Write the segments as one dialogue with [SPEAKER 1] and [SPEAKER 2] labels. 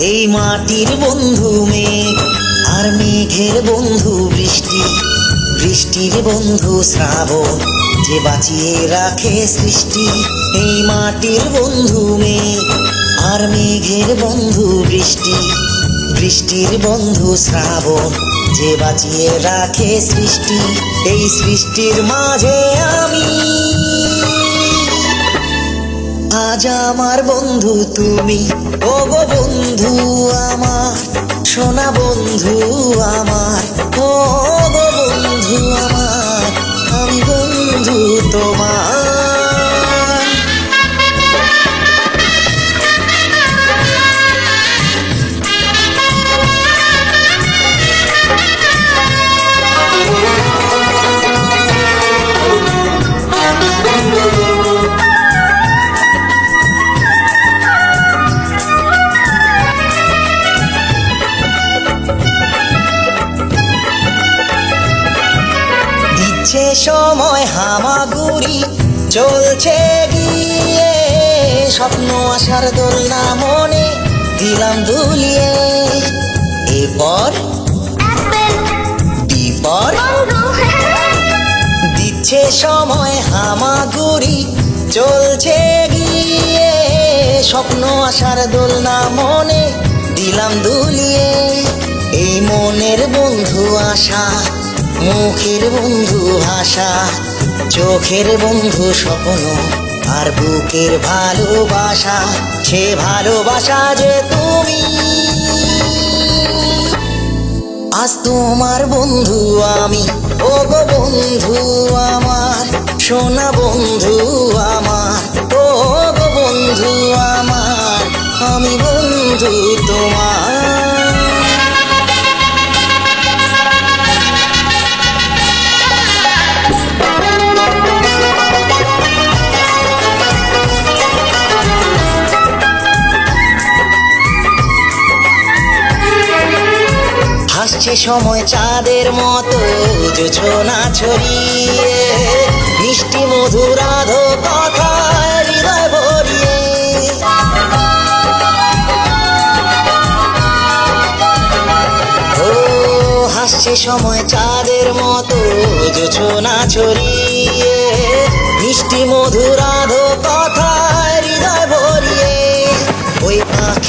[SPEAKER 1] এই মাটির বন্ধু মেঘ আর মেঘের বন্ধু বৃষ্টি। বৃষ্টির বন্ধু শ্রাবণ, যে বাঁচিয়ে রাখে সৃষ্টি। এই মাটির বন্ধু মেঘ আর মেঘের বন্ধু বৃষ্টি। বৃষ্টির বন্ধু শ্রাবণ, যে বাঁচিয়ে রাখে সৃষ্টি। এই সৃষ্টির মাঝে আমি আজ আমার বন্ধু তুমি। ও গো বন্ধু আমার সোনা বন্ধু দিচ্ছে সময় হামাগুড়ি চলছে গিয়ে স্বপ্ন আসার দোলনা মনে দিলাম দুলিয়ে। এরপর বিপর দিচ্ছে সময় হামাগুড়ি চলছে গিয়ে স্বপ্ন আসার দোলনা মনে দিলাম দুলিয়ে। এই মনের বন্ধু আশা মুখের বন্ধু ভাষা, চোখের বন্ধু স্বপ্ন, আর বুকের ভালোবাসা, সে ভালোবাসা যে তুমি। আজ তোমার বন্ধু আমি ও গো বন্ধু আমার, সোনা বন্ধু আমার ও গো বন্ধু আমার, আমি বন্ধু তোমার। হাসছে সময় চাঁদের মতো জোছনা ছড়িয়ে, মিষ্টি মধুর আধো কথা হৃদয় ভরিয়ে। ও হাসছে সময় চাঁদের মতো জোছনা ছড়িয়ে, মিষ্টি মধুর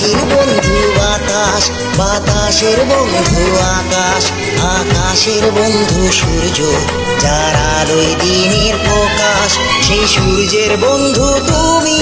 [SPEAKER 1] পাখির বন্ধু বাতাস বাতাসের বন্ধু আকাশ, আকাশের বন্ধু সূর্য, যার আলোয় দিনের প্রকাশ, সেই সূর্যের বন্ধু তুমি।